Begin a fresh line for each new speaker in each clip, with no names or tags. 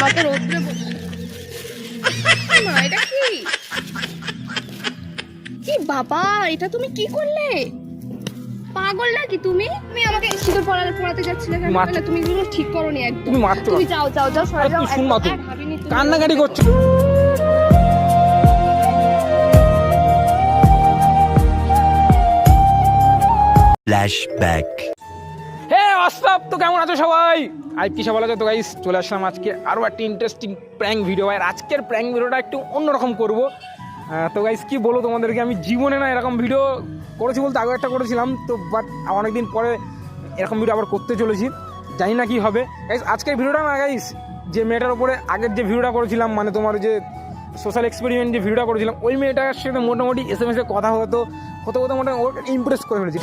আমাকে রোদ্রে মা এটা কি? কি বাবা এটা তুমি কি করলে? পাগল নাকি তুমি? তুমি আমাকে সিঁদুর পড়াতে পড়াতে যাচ্ছিলে কেন। তুমি এগুলো ঠিক করোনি একদম।
তুমি মারছো
তুমি। যাও যাও যাও সরে যাও।
শুন মা
তুমি-
কান্নাকাটি করছ।
Flashback.
হে তো কেমন আছো সবাই? আজ কি সবাই আছো? তো গাইস চলে আসলাম আজকে আরও একটা ইন্টারেস্টিং প্র্যাঙ্ক ভিডিও আর আজকের প্র্যাঙ্ক ভিডিওটা একটু অন্যরকম করব। তো গাইস কি বলব তোমাদেরকে? আমি জীবনে না এরকম ভিডিও করেছি বলতে আগে একটা করেছিলাম, তো বাট অনেকদিন পরে এরকম ভিডিও আবার করতে চলেছি। জানি না কি হবে। গাইস আজকের ভিডিওটা না গাইস যে মেয়েটার উপরে আগের যে ভিডিওটা করেছিলাম মানে তোমার যে সোশ্যাল এক্সপেরিমেন্ট যে ভিডিওটা করেছিলাম, ওই মেয়েটার সাথে মোটামুটি এস এম এসে কথা হতো, হতে হতে মোটামুটি ওকে ইমপ্রেস করে ফেলেছি।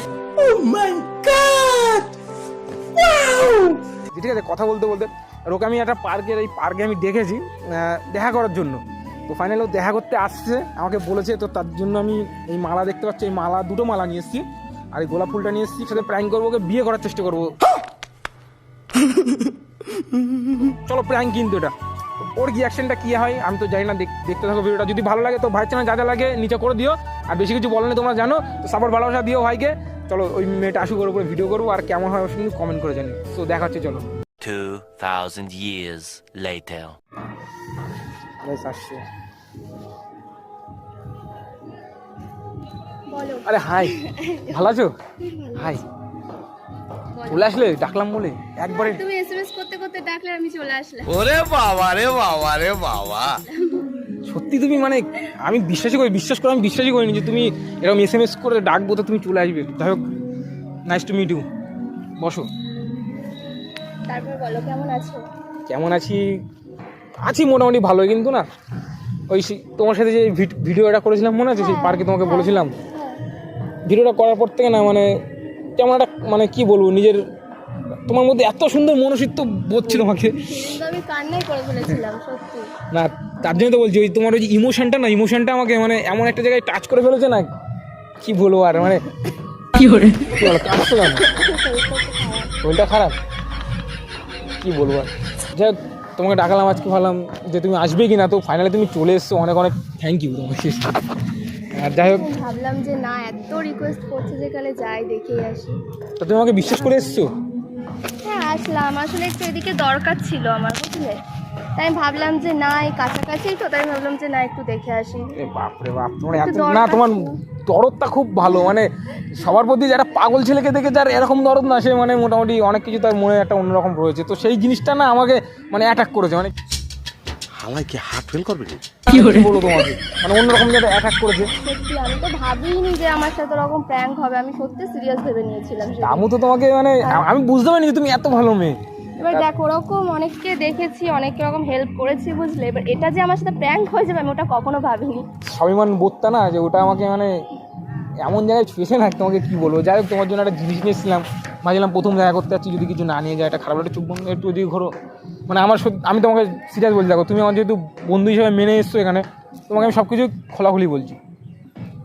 ঠিক আছে, কথা বলতে বলতে। ওকে আমি একটা পার্কের, এই পার্কে আমি দেখেছি দেখা করার জন্য। তো ফাইনালি ও দেখা করতে আসছে, আমাকে বলেছে, তো তার জন্য আমি এই মালা দেখতে পাচ্ছি, এই মালা, দুটো মালা নিয়ে এসেছি। আর এই গোলাপ ফুলটা নিয়ে এসেছি সাথে প্র্যাঙ্ক করব ওকে, বিয়ে করার চেষ্টা করব। চলো প্র্যাঙ্ক কিন্তু এটা। ওর রিয়াকশনটা কী হয়, আমি তো জানি না, দেখ- দেখতে থাকো ভিডিওটা। যদি ভালো লাগে, তো ভাই চ্যানেল যা যা লাগে, নিচে করে দিও। আর বেশি কিছু বলে না তোমরা জানো। তো সাপোর্ট ভালোবাসা দিও ভাইকে। চলো ওই মেয়েটা আসুক ওর উপরে ভিডিও করব আর কেমন হয় কিন্তু কমেন্ট করে জানি। তো দেখা হচ্ছে চলো।
2000 years later.
বেশ আসছে। আরে হাই ভালো আছো? হাই
বলো।
চলে আসলে ডাকলাম বলে। একবারে
তুমি এসএমএস করতে করতে ডাকলে আমি চলে আসলাম।
ওরে বাবা রে বাবা রে বাবা।
সত্যি তুমি মানে আমি বিশ্বাসই করি বিশ্বাস করে আমি বিশ্বাসই করিনি যে তুমি এরকম এস এম এস করে ডাকবো তো তুমি চলে আসবে। যাই হোক নাইস টু মিট ইউ বসো।
তারপর বলো কেমন আছো?
কেমন আছি? আছি মোটামুটি ভালোই কিন্তু না ওই তোমার সাথে যে ভিড- ভিডিওটা করেছিলাম মনে আছে? সেই পার্কে তোমাকে বলেছিলাম। ভিডিওটা করার পর থেকে না মানে কেমন একটা মানে কি বলব নিজের তোমার মধ্যে এত সুন্দর মনুষ্যত্ব বোধ ছিল আমাকে।
আমি কান্নাই করে ফেলেছিলাম সত্যি।
না তার জন্য তো বলছি ওই তোমার ওই যে ইমোশনটা না ইমোশনটা আমাকে মানে এমন একটা জায়গায় টাচ করে ফেলেছে না কি বলব আর মানে কি বলে কি কাঁদছো কেন? শরীরটা খারাপ? কি বলব আর? যাই হোক, তোমাকে ডাকালাম আজকে ভাবলাম যে তুমি আসবে কি না তো ফাইনালি তুমি চলে এসছো অনেক অনেক থ্যাংক ইউ তোমাকে আর যাই হোক।
ভাবলাম যে না এত রিকোয়েস্ট করছে যেখানে যাই দেখেই আসি।
তো তুমি আমাকে বিশ্বাস করে এসছো?
হ্যাঁ আসলাম। আসলে একটু এদিকে দরকার ছিল আমার বুঝলে? তাই আমি ভাবলাম যে না এই কাছাকাছি তো তাই ভাবলাম যে না একটু দেখে আসি।
এ বাপরে বাপ তোমার
একটু
এত
দরকার
না তোমার দরদটা খুব ভালো মানে সবার প্রতি যারা পাগল ছেলেকে দেখে যার এরকম দরদ না সে মানে মোটামুটি অনেক কিছু তার মনে একটা অন্যরকম রয়েছে। তো সেই জিনিসটা না আমাকে মানে অ্যাটাক করেছে মানে
হালাই কি হার্ট ফেল করবে
কি বলব তোমাকে? মানে অন্যরকম যেটা অ্যাটাক করেছে।
সত্যি আমি তো ভাবিনি যে আমার সাথে ওরকম প্র্যাঙ্ক হবে আমি সত্যি সিরিয়াস ভেবে নিয়েছিলাম সেদিন।
তো তোমাকে মানে আমি বুঝতে পারিনি যে তুমি এত ভালো মেয়ে।
এবার দেখো ওরকম অনেককে দেখেছি অনেক রকম হেল্প করেছি বুঝলে। এবার এটা যে আমার সাথে প্র্যাঙ্ক হয়ে যাবে আমি ওটা কখনো ভাবিনি।
স্বাভিমান বোধটা না যে ওটা আমাকে মানে এমন জায়গায় ছুঁয়েছে না তোমাকে কি বলব? যাই হোক তোমার জন্য একটা জিনিস নিয়েছিলাম। ভাবছিলাম প্রথম দেখা করতে যাচ্ছি যদি কিছু না নিয়ে যায় এটা খারাপ একটা চুপ বন্ধ একটু যদি ঘোরো। মানে আমার সত্যি আমি তোমাকে সিরিয়াস বলছি দেখো তুমি আমার যেহেতু বন্ধু হিসেবে মেনে এসছো এখানে তোমাকে আমি সব কিছু খোলাখুলি বলছি।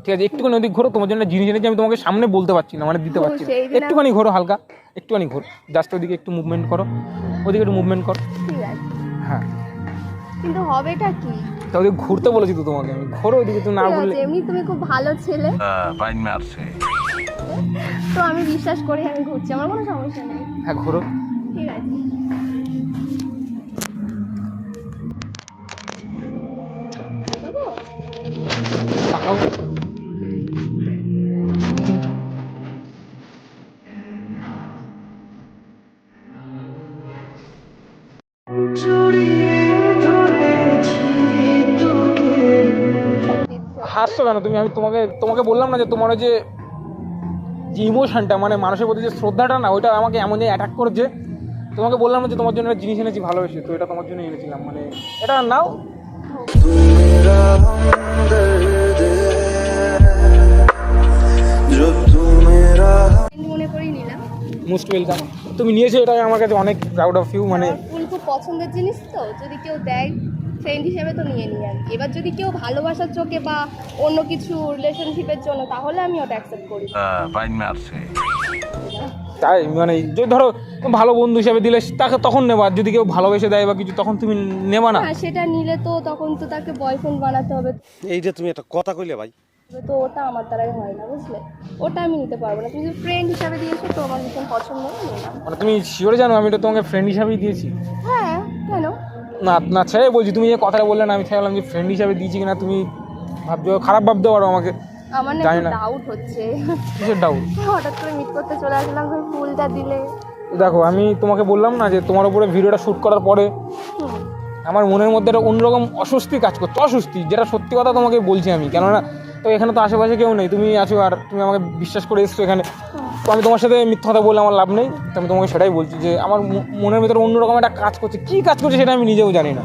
ঠিক আছে একটুখানি ওদিক ঘোরো তোমার জন্য জিনিস এনেছি আমি তোমাকে সামনে বলতে পারছি না মানে দিতে পারছি না। একটুখানি ঘোরো হালকা একটুখানি ঘোরো। জাস্ট ওদিকে একটু মুভমেন্ট করো ওদিকে একটু মুভমেন্ট করো। হ্যাঁ।
কিন্তু হবেটা কি?
তা ওদিকে ঘুরতে বলেছি তো তোমাকে আমি। ঘোরো ওদিকে তুমি না বললে
এমনি তুমি খুব ভালো ছেলে।
পাইন মারছে।
তো আমি বিশ্বাস করি আমি ঘুরছি আমার কোনো সমস্যা নেই।
হ্যাঁ ঘোরো।
ঠিক আছে।
হাসছো কেন তুমি, আমি তোমাকে তোমাকে বললাম না যে তোমার যে যে ইমোশনটা মানে মানুষের প্রতি যে শ্রদ্ধাটা না, ওইটা আমাকে এমন যে অ্যাটাক করেছে। তোমাকে বললাম না যে তোমার জন্য একটা জিনিস এনেছি, ভালোবেসে, তো এটা তোমার জন্য এনেছিলাম মানে এটা নাও। মোস্ট ওয়েলকাম তুমি নিয়েছো এটা, আমার কাছে অনেক প্রাউড অফ ইউ মানে
খুব পছন্দের জিনিস তো, যদি কেউ দেয় ফ্রেন্ড হিসেবে তো নিয়ে নিই আমি এবার যদি কেউ ভালোবাসার চোখে বা অন্য কিছু রিলেশনশিপের জন্য তাহলে আমি ওটা অ্যাকসেপ্ট করি।
পাইন মারছে
তাই মানে যদি ধরো ভালো বন্ধু হিসাবে দিলে তাকে তখন নেবা। আর যদি কেউ ভালোবেসে দেয় বা কিছু তখন তুমি নেবা না।
হ্যাঁ সেটা নিলে তো তখন তো তাকে বয়ফ্রেন্ড বানাতে হবে।
এই যে তুমি একটা কথা কইলে ভাই।
তো ওটা আমার দ্বারাই হয় না বুঝলে? ওটা আমি নিতে পারব না। তুমি ফ্রেন্ড হিসাবে দিয়েছ তো আমার ভীষণ পছন্দ
মানে তুমি শিওরে জানো আমি এটা তোমাকে ফ্রেন্ড হিসাবেই দিয়েছি?
হ্যাঁ কেন?
না না ছেড়ে বলছি তুমি যে কথাটা বললে না আমি থাকলাম যে ফ্রেন্ড হিসাবে দিয়েছি কিনা তুমি ভাবছ খারাপ ভাবতে পারো আমাকে।
আমার
জানি না।
ডাউট হচ্ছে।
কিসের ডাউট
হঠাৎ করে মিট করতে চলে আসলাম তুমি ফুলটা দিলে।
দেখো আমি তোমাকে বললাম না যে তোমার উপরে ভিডিওটা শ্যুট করার পরে আমার মনের মধ্যে একটা অন্যরকম অস্বস্তি কাজ করতো অস্বস্তি যেটা সত্যি কথা তোমাকে বলছি আমি। কেননা তো এখানে তো আশেপাশে কেউ নেই তুমি আছো আর তুমি আমাকে বিশ্বাস করে এসছো এখানে। তো আমি তোমার সাথে মিথ্যা কথা বলে আমার লাভ নেই তো আমি তোমাকে সেটাই বলছি যে আমার মনের ভিতরে অন্যরকম একটা কাজ করছে। কী কাজ করছে সেটা আমি নিজেও জানি না।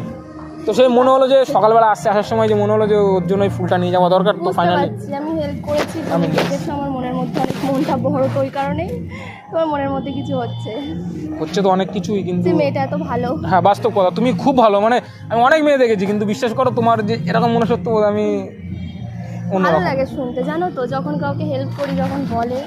তো সেই মনে হলো যে সকালবেলা আসছে আসার সময় যে মনে হলো যে ওর জন্য ফুলটা নিয়ে যাওয়া দরকার তো ফাইনালি
আমি হেল্প করেছি
আমি
আমার মনের মধ্যে অনেক মনটা বড় তো ওই কারণেই। তোমার মনের মধ্যে কিছু হচ্ছে।
হচ্ছে তো অনেক কিছুই কিন্তু
মেয়েটা এত ভালো।
হ্যাঁ বাস্তব কথা তুমি খুব ভালো মানে আমি অনেক মেয়ে দেখেছি কিন্তু বিশ্বাস করো তোমার যে এরকম মনুষ্যত্ব বোধ আমি
ভালো লাগে শুনতে জানো তো যখন কাউকে হেল্প করি যখন বলে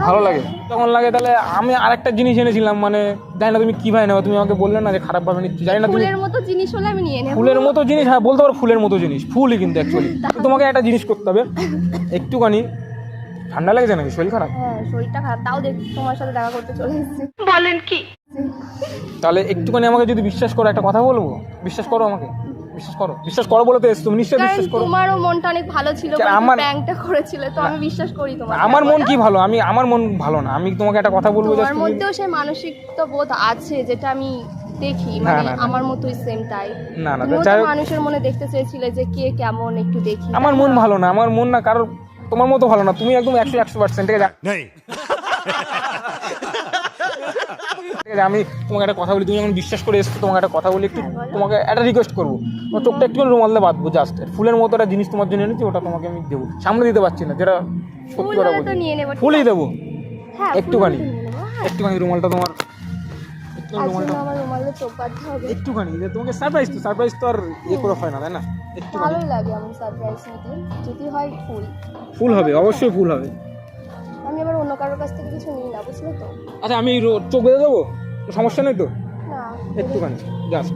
ভালো লাগে। তখন লাগে? তাহলে আমি আরেকটা জিনিস এনেছিলাম মানে জানি না তুমি কি ভাই নেবে তুমি আমাকে বললে না যে খারাপ ভাবে নিচ্ছি জানি না তুমি
ফুলের মতো জিনিস হলে আমি নিয়ে নেব।
ফুলের মতো জিনিস হ্যাঁ বলতে পারো ফুলের মতো জিনিস ফুলই কিন্তু অ্যাকচুয়ালি তোমাকে একটা জিনিস করতে হবে একটুখানি ঠান্ডা লেগেছে নাকি? শরীর খারাপ?
হ্যাঁ শরীরটা খারাপ। তাও দেখ তোমার সাথে দেখা করতে চলে এসেছি।
তাহলে একটুখানি আমাকে যদি বিশ্বাস করো একটা কথা বলব? বিশ্বাস করো আমাকে? বিশ্বাস করো বিশ্বাস করো বলে তো এসছো তুমি নিশ্চয়ই
কারণ
বিশ্বাস করো।
তোমারও মনটা অনেক ভালো ছিল
কারণ আমার-
ব্যাংকটা করেছিলে তো আমি বিশ্বাস করি তোমার
আমার মন কি ভালো? আমি আমার মন ভালো না। আমি তোমাকে একটা কথা বলব
তোমার
তুমি-
মধ্যেও সেই মানসিক তো বোধ আছে যেটা আমি দেখি
না,
মানে
না, না।
আমার মতোই সেম তাই।
না না
তুমিও
যাই হোক,
মানুষের মনে দেখতে চেয়েছিলে যে কে কেমন একটু দেখি।
আমার মন ভালো না আমার মন না কারোর তোমার মতো ভালো না। তুমি একদম একশো একশো পার্সেন্ট ঠিক আছে ঠিক আছে আমি তোমাকে একটা কথা বলি তুমি যখন বিশ্বাস করে এসছো তোমাকে একটা কথা বলি একটু
হ্যাঁ,
তোমাকে একটা রিকোয়েস্ট করব। তোমার চোখটা একটু রুমাল দিয়ে বাঁধবো জাস্ট ফুলের মতো একটা জিনিস তোমার জন্য এনেছি ওটা তোমাকে আমি দেবো। সামনে দিতে পারছি না যেটা সত্যি কথা বলছি।
ঠিক
ফুলই দেবো।
হ্যাঁ
একটুখানি।
হ্যাঁ।
একটুখানি রুমালটা তোমার একটুখানি তোমাকে সারপ্রাইজ তো সারপ্রাইজ তো আর ইয়ে করে হয় না তাই না? একটুখানি।
ভালোই লাগে আমার সারপ্রাইজ নিতে। যদি হয় ফুল।
ফুল হবে অবশ্যই ফুল হবে।
আমি আবার অন্য কারোর কাছ থেকে কিছু নিই না বুঝলে তো?
আচ্ছা আমি চোখ বেঁধে দেবো? সমস্যা নেই তো? একটুখানি জাস্ট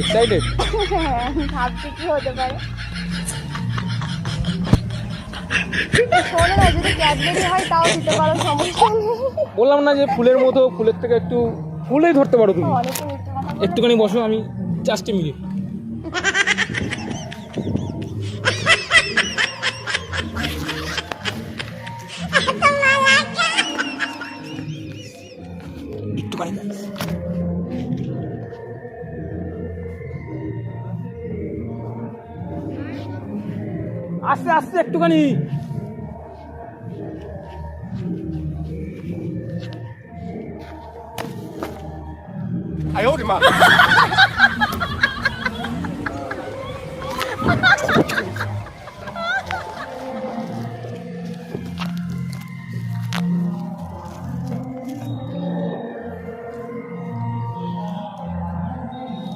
এক্সাইটেড ভাবছি কি হতে পারে।
বললাম না যে ফুলের মতো ফুলের থেকে একটু ফুলেই ধরতে পারো তুমি। একটুখানি বসো আমি জাস্ট এ মিনিট একটুখানি।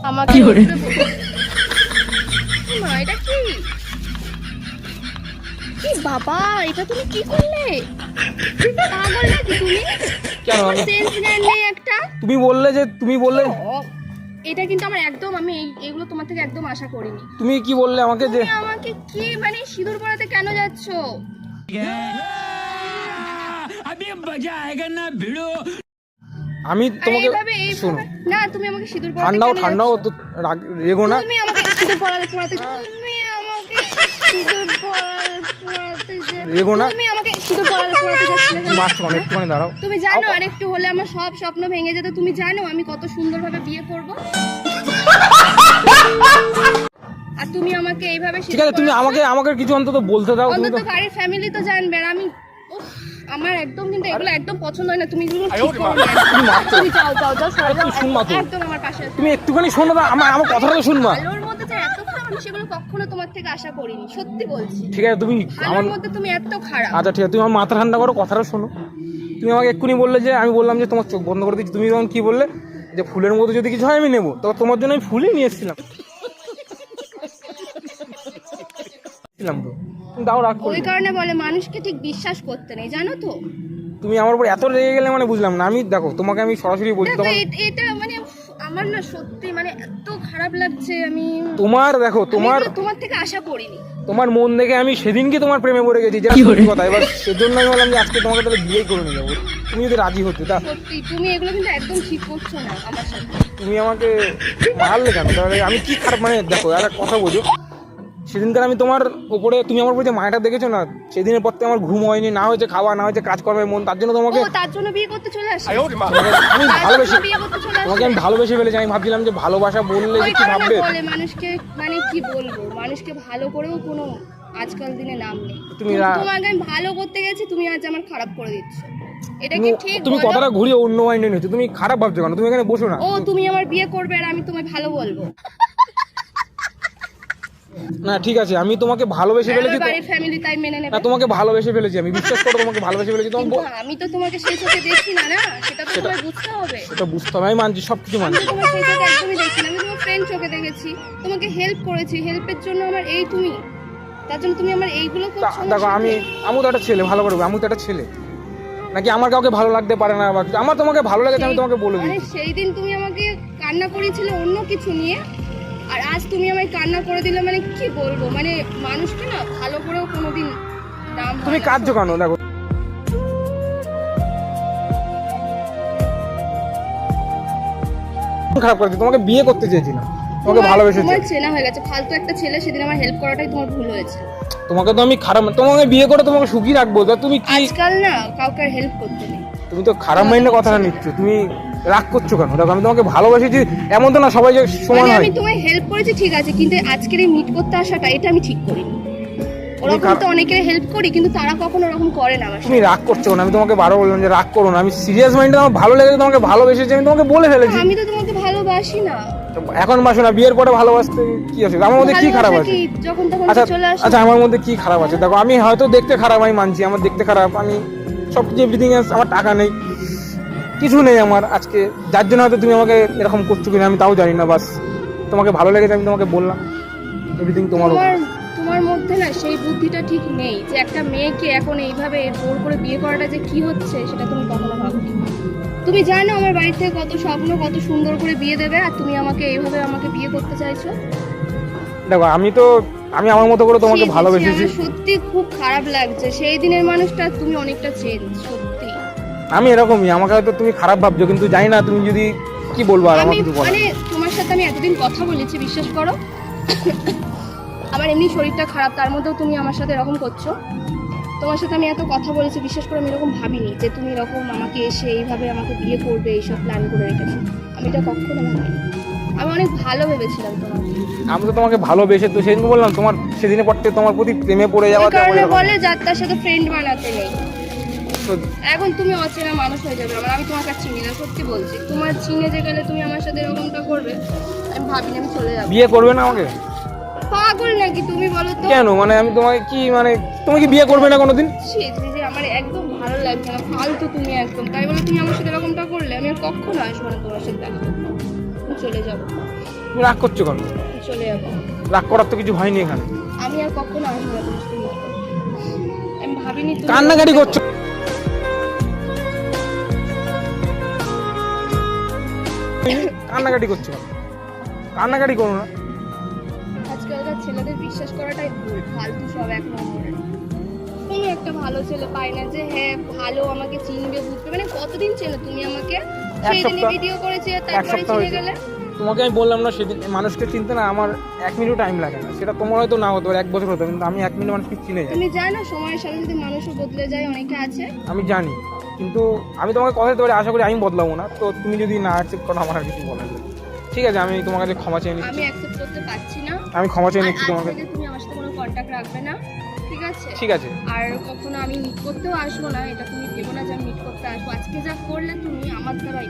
আমাকে বাবা এটা তুমি কি করলে? পাগল নাকি তুমি?
কেন আমি-
সেন্স নেই একটা।
তুমি বললে যে তুমি বললে
এটা কিন্তু আমার একদম আমি এই- এগুলো তোমার থেকে একদম আশা করিনি।
তুমি কি বললে আমাকে যে
আমাকে কি মানে সিঁদুর পরাতে কেন যাচ্ছ?
আমি
আর
তোমাকে
এইভাবে
শোনো।
না তুমি আমাকে সিঁদুর পরাতে
ঠান্ডাও ঠান্ডাও তো রেগো না।
তুমি আমাকে সিঁদুর পরাতে পরাতে তুমি আমাকে সিঁদুর পরাতে পরাতে যে-
রেগো না।
তুমি আমাকে সিঁদুর পরাতে পরাতে যাচ্ছিলে কেন?
মানে একটুখানি দাঁড়াও।
তুমি জানো আরেকটু হলে আমার সব স্বপ্ন ভেঙে যেত। তুমি জানো আমি কত সুন্দরভাবে বিয়ে করব। আর তুমি আমাকে এইভাবে
ঠিক আছে তুমি আমাকে আমাকে কিছু অন্তত বলতে দাও তুমি
অন্তত
তো
বাড়ির ফ্যামিলি তো জানবে আর আমি আমার একদম কিন্তু এগুলো একদম পছন্দ হয় না। তুমি এগুলো যাও যাও যাও। একদম আমার পাশে
তুমি একটুখানি শোনো না আমার আমার কথাটা শুনবা
ভালোর মধ্যে যে এত খারাপ আমি সেগুলো কখনো তোমার থেকে আশা করিনি সত্যি বলছি।
ঠিক আছে তুমি আমার
মধ্যে তুমি এত খারাপ।
আচ্ছা ঠিক আছে তুমি আমার মাথা ঠান্ডা করো কথাটা শোনো। তুমি আমাকে এক্ষুনি বললে যে আমি বললাম যে তোমার চোখ বন্ধ করে দিচ্ছি। তুমি তখন কি বললে যে ফুলের মতো যদি কিছু হয় আমি নেব। তো তোমার জন্য আমি ফুলই নিয়ে এসেছিলাম। ছিলাম তো। তাও রাগ
ওই কারণে বলে মানুষকে ঠিক বিশ্বাস করতে নেই জানো তো?
তুমি আমার উপর এত রেগে গেলে মানে বুঝলাম না। আমি দেখো তোমাকে আমি সরাসরি
দেখো
তখন
এটা মানে আমার না সত্যি মানে খারাপ লাগছে আমি
তোমার দেখো তোমার
তোমার থেকে আশা করিনি।
তোমার মন দেখে আমি সেদিনকে তোমার প্রেমে পড়ে গেছি যেটা সত্যি কথা। এবার সেজন্য আমি বললাম যে আজকে তোমাকে তাহলে বিয়ে করে নিয়ে যাব। তুমি যদি রাজি হতে তা
সত্যি তুমি এগুলো কিন্তু একদম ঠিক করছ না আমার সাথে।
তুমি আমাকে মারলে কেন? তাহলে আমি কি খারাপ মানে দেখো আর একটা কথা বোঝো সেদিনকার আমি তোমার উপরে তুমি আমার উপরে যে মায়াটা দেখেছ না সেদিনের পর থেকে আমার ঘুম হয়নি না হয়েছে খাওয়া না হয়েছে কাজ করবে মন তার জন্য তোমাকে
তার জন্য বিয়ে করতে চলে আসে।
আমি ভালোবেসে তোমাকে আমি ভালোবেসে ফেলেছি আমি ভাবছিলাম যে ভালোবাসা বললে যে কি ভাববে?
মানুষকে মানে কি বলব মানুষকে ভালো করেও কোনো আজকাল দিনে নাম নেই।
তুমি
তোমাকে আমি ভালো করতে গেছি তুমি আজ আমার খারাপ করে দিচ্ছ। এটা
তুমি
কি ঠিক
তুমি
বলো?
কথাটা ঘুরিয়ে অন্য মাইন্ডে নিচ্ছ তুমি খারাপ ভাবছ কেন? তুমি এখানে বসো না।
ও তুমি আমার বিয়ে করবে আর আমি তোমায় ভালো বলব।
না ঠিক আছে আমি তোমাকে ভালোবেসে ফেলেছি তো-
বাড়ির ফ্যামিলি তাই মেনে নেবে।
না তোমাকে ভালোবেসে ফেলেছি আমি বিশ্বাস করো তোমাকে ভালোবেসে ফেলেছি তোমাকে
আমি তো তোমাকে সেই চোখে দেখি না না? সেটা তো তোমায় বুঝতে হবে।
সেটা বুঝতে হবে আমি মানছি সব কিছু
আমি
মানছি।
তো তোমার সেই চোখে একদমই দেখি না আমি তোমার ফ্রেন্ড চোখে দেখেছি তোমাকে হেল্প করেছি হেল্পের জন্য আমার এই তুমি। তার জন্য তুমি আমার এইগুলো করছ
দেখো আমি আমি তো একটা ছেলে ভালো করব আমি তো একটা ছেলে। নাকি আমার কাউকে ভালো লাগতে পারে না আমার তোমাকে ভালো লেগেছে আমি তোমাকে বলে দিই
সেই দিন তুমি আমাকে কান্না করিয়েছিলে অন্য কিছু নিয়ে? আর আজ তুমি আমায় কান্না করে দিলে মানে কি বলব? মানে মানুষকে না ভালো করেও কোনোদিন দাম
তুমি। কাঁদছো কেন? দেখো। খারাপ করেছি। তোমাকে বিয়ে করতে চেয়েছিলাম। তোমাকে ভালোবেসেছি
তোমার চেনা হয়ে গেছে। ফালতু একটা ছেলে সেদিন আমার হেল্প করাটাই তোমার ভুল হয়েছে।
তোমাকে তো আমি খারাপ তোমাকে বিয়ে করে তোমাকে সুখী রাখব। তা তুমি কি
আজকাল না কাউকে হেল্প করতে নেই।
তুমি তো খারাপ মাইন্ডে কথাটা নিচ্ছ। তুমি রাগ করছ কেন? দেখো আমি তোমাকে ভালোবাসেছি এমন তো না সবাই যে সমান
মানে
হয়।
আমি তোমায় হেল্প করেছি ঠিক আছে কিন্তু আজকের এই মিট করতে আসাটা এটা আমি ঠিক করিনি। ওরকম তো অনেকের হেল্প করি কিন্তু তারা কখনো ওরকম করে না
তুমি রাগ করছ না আমি তোমাকে বারো বললাম যে রাগ করো না। আমি সিরিয়াস মাইন্ডে আমার ভালো লেগেছে তোমাকে ভালোবেসেছি আমি তোমাকে বলে ফেলেছি।
আমি তো তোমাকে ভালোবাসি না।
এখন বাসো না বিয়ের পরে ভালোবাসতে কি আছে? আমার মধ্যে কি খারাপ আছে? আচ্ছা আচ্ছা আমার মধ্যে কি খারাপ আছে? দেখো আমি হয়তো দেখতে খারাপ আমি মানছি আমার দেখতে খারাপ আমি সব কিছু এভরিথিং আমার টাকা নেই। কিছু নেই আমার আজকে। যার জন্য হয়তো তুমি আমাকে এরকম করছ কিনা আমি তাও জানি না বাস। তোমাকে ভালো লেগেছে আমি তোমাকে বললাম। এভরিথিং তোমার
তোমার তোমার মধ্যে না সেই বুদ্ধিটা ঠিক নেই যে একটা মেয়েকে এখন এইভাবে জোর করে বিয়ে করাটা যে কি হচ্ছে সেটা তুমি কখনো ভাবনি। তুমি জানো আমার বাড়ি থেকে কত স্বপ্ন কত সুন্দর করে বিয়ে দেবে আর তুমি আমাকে এইভাবে আমাকে বিয়ে করতে চাইছো?
দেখো আমি তো আমি আমার মতো করে তোমাকে ভালোবেসেছি।
সত্যি খুব খারাপ লাগছে। সেই দিনের মানুষটা তুমি অনেকটা চেঞ্জ
আমি এরকমই আমাকে হয়তো তুমি খারাপ ভাবছ কিন্তু জানি না তুমি যদি কি বলব আর আমার
আমি
কিছু
মানে তোমার সাথে আমি এতদিন কথা বলেছি বিশ্বাস করো। আমার এমনি শরীরটা খারাপ তার মধ্যেও তুমি আমার সাথে এরকম করছ। তোমার সাথে আমি এত কথা বলেছি বিশ্বাস করে আমি এরকম ভাবিনি যে তুমি এরকম আমাকে এসে এইভাবে আমাকে বিয়ে করবে এইসব প্ল্যান করে রেখেছো। আমি এটা কখনো ভাবিনি। আমি অনেক ভালো ভেবেছিলাম তোমাকে
আমি তো তোমাকে ভালোবেসে তো সেদিন বললাম তোমার সেদিনের পর থেকে তোমার প্রতি প্রেমে পড়ে যাওয়া
কারণে বলে যার তার সাথে ফ্রেন্ড বানাতে নেই। এখন তুমি অচেনা মানুষ হয়ে যাবে আমার। আমি তোমাকে চিনি না সত্যি বলছি। তোমার চিনে যে গেলে তুমি আমার সাথে এরকমটা করবে আমি ভাবিনি আমি চলে যাব।
বিয়ে করবে না আমাকে?
পাগল নাকি তুমি বলো তো?
কেন? মানে আমি তোমাকে কি মানে তুমি কি বিয়ে করবে না কোনোদিন?
ছি, ছি, আমার একদম ভালো লাগছে না ফালতু তুমি একদম। তাই বলে তুমি আমার সাথে এরকমটা করলে আমি আর কখনো আসব না তোমার সাথে দেখা চলে যাব।
রাগ করছ কেন?
চলে যাব।
রাগ করার তো কিছু হয়নি এখানে।
আমি আর কখনো আসব না তোমার সাথে আমি ভাবিনি
কান্নাকাটি করছ। কান্নাকাটি করছ কেন? কান্নাকাটি করো না।
আজকালকার ছেলেদের বিশ্বাস করাটাই ভুল ফালতু সব এক নম্বরে কোনো একটা ভালো ছেলে পায় না যে হ্যাঁ ভালো আমাকে চিনবে বুঝবে। মানে কতদিন চেনো তুমি আমাকে? সেই দিনে। ভিডিও করেছি আর
এক
তারপরে
সপ্তাহ
চিনে গেলে?
তোমাকে আমি বললাম না সেদিন মানুষকে চিনতে না আমার এক মিনিট টাইম লাগে না। সেটা তোমার হয়তো না হতো এক বছর হতো কিন্তু আমি এক মিনিট মানুষকে চিনে যাই।
তুমি জানো সময়ের সাথে সাথে মানুষও বদলে যায় অনেকে আছে।
আমি জানি। কিন্তু আমি তোমাকে কথা দিতে পারি আশা করি আমি বদলাবো না। তো তুমি যদি না অ্যাকসেপ্ট করো আমার আর কিছু বলার নেই। ঠিক আছে আমি তোমার কাছে ক্ষমা চেয়ে নিচ্ছি।
আমি অ্যাকসেপ্ট করতে পারছি না।
আমি ক্ষমা চেয়ে নিচ্ছি
আজ
তোমাকে
তুমি আমার সাথে কোনো কন্ট্যাক্ট রাখবে না ঠিক আছে?
ঠিক আছে।
আর কখনো আমি মিট করতেও আসব না এটা তুমি ভেবো না যে আমি মিট করতে আসব। আজকে যা করলে তুমি আমার দ্বারা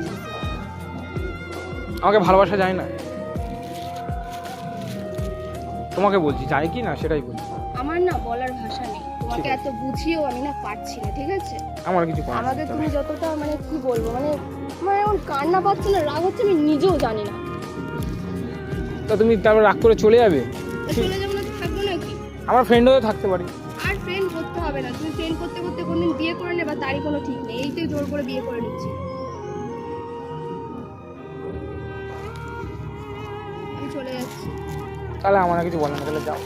আমাকে ভালোবাসা যায় না। তোমাকে বলছি যায় কি না সেটাই বলছি।
আমার না বলার ভাষা তোমাকে এত বুঝিয়েও আমি না পারছি না ঠিক আছে?
আমার কিছু
আমাকে তুমি যতটা মানে কি বলব মানে মানে এমন কান্না পাচ্ছে না রাগ হচ্ছে আমি নিজেও জানি না।
তা তুমি তারপর রাগ করে চলে যাবে?
চলে যাব না থাকব নাকি
আমার ফ্রেন্ড হয়ে থাকতে পারি।
আর ফ্রেন্ড করতে হবে না তুমি ফ্রেন্ড করতে করতে কোনদিন বিয়ে করে নেবা তারই কোনো ঠিক নেই এই জোর করে বিয়ে করে নিচ্ছি। আমি চলে যাচ্ছি।
তাহলে আমার কিছু বলে না তাহলে যাও।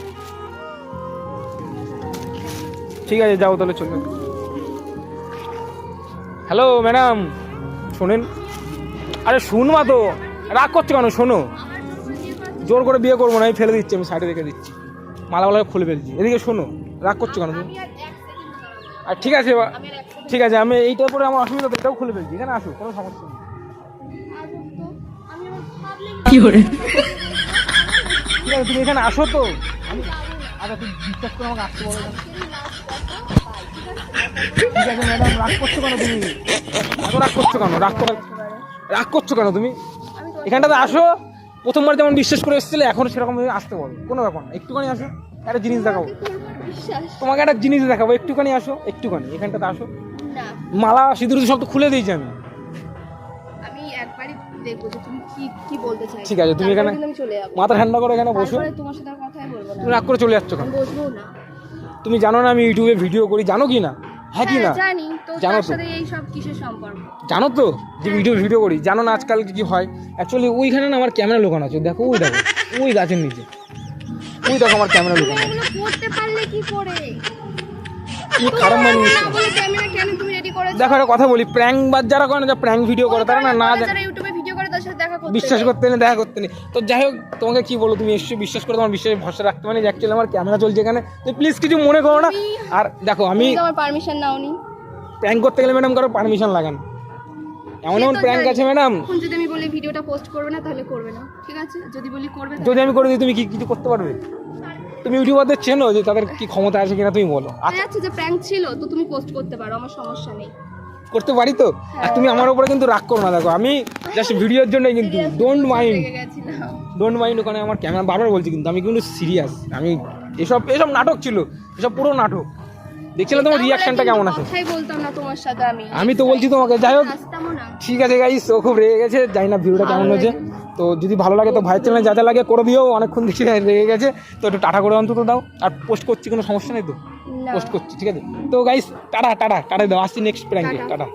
ঠিক আছে যাও তাহলে চলবে হ্যালো ম্যাডাম। শোনেন। আরে শুনবা তো। রাগ করছ কেন? শোনো। জোর করে বিয়ে করব না আমি ফেলে দিচ্ছি আমি সাইডে রেখে দিচ্ছি। মালা মালাওয়ালা খুলে ফেলছি। এদিকে শোনো। রাগ করছ কেন?
আর
ঠিক আছে ঠিক আছে আমি এইটা পরে আমার অসুবিধা এটাও খুলে ফেলছি। এখানে আসো কোনো সমস্যা নেই।
ভাবলে
ঠিক আছে তুমি এখানে আসো তো। আচ্ছা তুমি বিশ্বাস করে আমাকে আসতে বলো না। রাগ করছ কেন তুমি এত রাগ করছ কেন রাগ করে রাগ করছ কেন? তুমি এখানটাতে আসো প্রথমবার যেমন বিশ্বাস করে এসেছিলে এখন সেরকম আসতে বলো কোনো ব্যাপার না। একটুখানি আসো একটা জিনিস দেখাবো তোমাকে একটা জিনিস দেখাবো একটুখানি আসো একটুখানি এখানটাতে আসো মালা সিঁদুর সব তো খুলে দিয়েছি আমি ঠিক আছে, তুমি এখানে- মাথা ঠান্ডা করে এখানে বসো
তোমার সাথে
রাগ করে চলে যাচ্ছ কেন তুমি জানো না আমি ইউটিউবে ভিডিও করি জানো কি না? হ্যাঁ কি না?
হ্যাঁ, জানি। তো
জানো তো?
এই সব কিসের সম্পর্ক?
জানো তো যে ভিডিও ভিডিও করি জানো না আজকাল কি হয়? অ্যাকচুয়ালি ওইখানে না আমার ক্যামেরা লোকানো আছে দেখো ওই দেখো ওই গাছের নিচে। ওই দেখো আমার ক্যামেরা লোকানো আছে।
করতে পারলে কি করে?
তুমি খারাপ মানুষ
না বলে ক্যামেরা কেন তুমি রেডি করেছ?
দেখো একটা কথা বলি প্র্যাঙ্ক বাদ যারা করে না প্র্যাঙ্ক ভিডিও করে তারা না না বিশ্বাস করতে নেই দেখা করতে নেই। তো যাই হোক তোমাকে কি বলো তুমি এসে বিশ্বাস করে তোমার বিশ্বাসে ভরসা রাখতে পারি যে অ্যাকচুয়ালি আমার ক্যামেরা চলছে এখানে। তো প্লিজ কিছু মনে করো না। আর দেখো আমি
তুমি আমার পারমিশন নাওনি।
প্র্যাঙ্ক করতে গেলে ম্যাডাম কারও পারমিশন লাগান এমন এমন প্র্যাঙ্ক আছে ম্যাডাম
এখন যদি আমি বলি ভিডিওটা পোস্ট করবে না তাহলে করবে না। ঠিক আছে? যদি বলি করবে
যদি আমি করে দিই তুমি কি কিছু করতে পারবে? তুমি ইউটিউবারদের চেনো যে তাদের কি ক্ষমতা আছে কিনা তুমি বলো। আচ্ছা।
আচ্ছা। যে প্র্যাঙ্ক ছিল তো তুমি পোস্ট করতে পারো আমার সমস্যা নেই।
করতে পারি তো? আর তুমি আমার উপরে কিন্তু রাগ করো না দেখো আমি জাস্ট ভিডিওর জন্যই কিন্তু ডোন্ট মাইন্ড ডোন্ট মাইন্ড ওখানে আমার ক্যামেরা বারবার বলছি কিন্তু আমি কিন্তু সিরিয়াস আমি এসব এসব নাটক ছিল এসব পুরো নাটক। দেখছিলাম তোমার রিয়াকশনটা কেমন আছে?
কথাই বলতাম না তোমার সাথে আমি।
আমি তো বলছি তোমাকে যাই হোক। ঠিক আছে গাইস ও খুব রেগে গেছে জানি না ভিডিওটা কেমন হয়েছে। তো যদি ভালো লাগে তো ভাইয়ের চ্যানেলে যা যা লাগে করে দিও অনেকক্ষণ দেখি রেগে গেছে। তো একটু টাটা করে অন্তত দাও। আর পোস্ট করছি কোনো সমস্যা নেই তো? পোস্ট করছি ঠিক আছে? তো গাইস টাটা টাটা টাটা দাও। আসছি নেক্সট প্র্যাঙ্কে। টাটা।